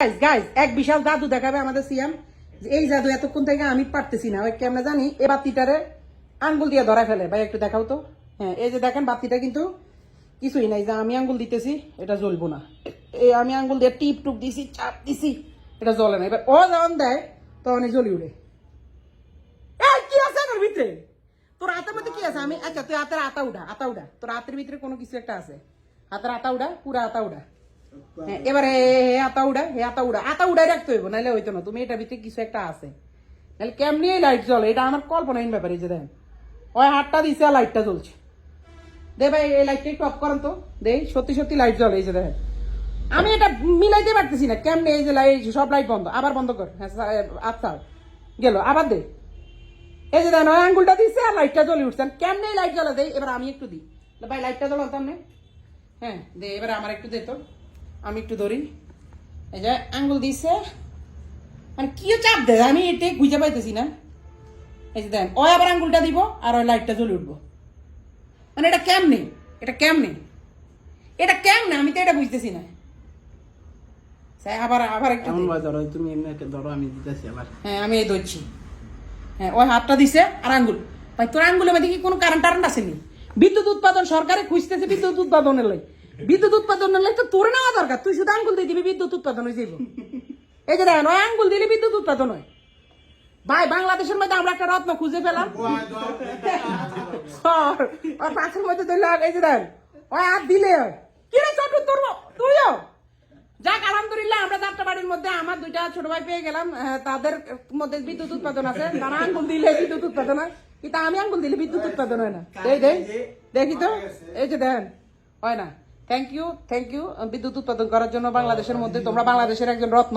Guys guys এক বিশাল জাদু দেখাবে আমাদের সিয়াম যে এই জাদু এতক্ষণ থেকে আমি পারতেছি না। ওই আমরা জানি বাতিটারে আঙ্গুল দিয়ে ধরা ফেলে। ভাই, একটু দেখাও তো। হ্যাঁ এই যে দেখেন, বাতিটা কিন্তু কিছুই নাই। যে আমি আঙ্গুল দিতেছি, এটা জ্বলবো না। এই আমি আঙ্গুল দিয়ে টিপ টুপ দিছি, চাপ দিছি, এটা জ্বলে না। এবার ও যখন দেয় তখন জ্বলি এই, কি আছে এর ভিতরে? তোর হাতের মধ্যে কি আছে? আমি আচ্ছা তুই হাতের আতা উঠা আতা উঠা। তোর হাতের ভিতরে কোনো কিছু একটা আছে। হাতের আতা উঠা, পুরা আতা উঠা। আতা হে আতা উড়া। আতা উড়াই রাখতে নাহলে না। তুমি ভিতরে কিছু একটা আছে। লাইট জ্বলে, এটা আমার ওই হাতটা আর লাইটটা জ্বলছে। দে ভাই, এই লাইটটা তো। দে, সত্যি সত্যি লাইট জ্বলে আমি এটা মিলাইতে পারতেছি না। কেমনে এই যে লাইট সব লাইট বন্ধ। আবার বন্ধ কর। হ্যাঁ আচ্ছা গেল, আবার দে। এই যে দেখেন আঙ্গুলটা দিচ্ছে আর লাইটটা জ্বলে উঠছেন কেমনে লাইট জ্বলে দেয় এবার আমি একটু দিই। ভাই লাইটটা জ্বলান তামনে হ্যাঁ দে, এবার আমার একটু দে তো। আমি একটু ধরি। এই যে আঙ্গুল দিছে। মানে কি চাপ দেয় আমি এটা বুঝে পাইতেছি না। এই যে দেন ওই আবার আঙ্গুলটা দিব আর ওই লাইটটা জ্বলে উঠবো। মানে এটা কেমনে? এটা কেমনে? এটা কেমনে? আমি তো এটা বুঝতেছি না। আবার আবার একটু ধরো। তুমি এমনি ধরো আমি দিতেছি আবার। হ্যাঁ আমি এই ধরছি। হ্যাঁ ওই হাতটা দিছে আর আঙ্গুল। ভাই তোর মধ্যে কি কোনো কারেন্ট টারেন্ট আসেনি বিদ্যুৎ উৎপাদন সরকারে খুঁজতেছে বিদ্যুৎ উৎপাদনের লাই বিদ্যুৎ উৎপাদন লাই তো তোর নেওয়া দরকার। তুই শুধু আঙ্গুল দিয়ে দিবি, বিদ্যুৎ উৎপাদন হয়ে যাইব। এই যে দেখেন, ওই আঙ্গুল দিলে বিদ্যুৎ উৎপাদন হয়। ভাই, বাংলাদেশের মধ্যে আমরা একটা রত্ন খুঁজে পেলাম। আর আর পাশের মধ্যে ধরলে এই যে দেখেন, ওই হাত দিলে হয়। কি ছোট তোর তুইও? যাক, আলহামদুলিল্লাহ, আমরা চারটা বাড়ির মধ্যে আমার দুইটা ছোট ভাই পেয়ে গেলাম। তাদের মধ্যে বিদ্যুৎ উৎপাদন আছে। তারা আঙ্গুল দিলে বিদ্যুৎ উৎপাদন হয়, কিন্তু আমি আঙ্গুল দিলে বিদ্যুৎ উৎপাদন হয় না। এই দেখি তো। এই যে দেখেন, হয় না। থ্যাংক ইউ থ্যাংক ইউ বিদ্যুৎ উৎপাদন করার জন্য বাংলাদেশের মধ্যে তোমরা বাংলাদেশের একজন রত্ন।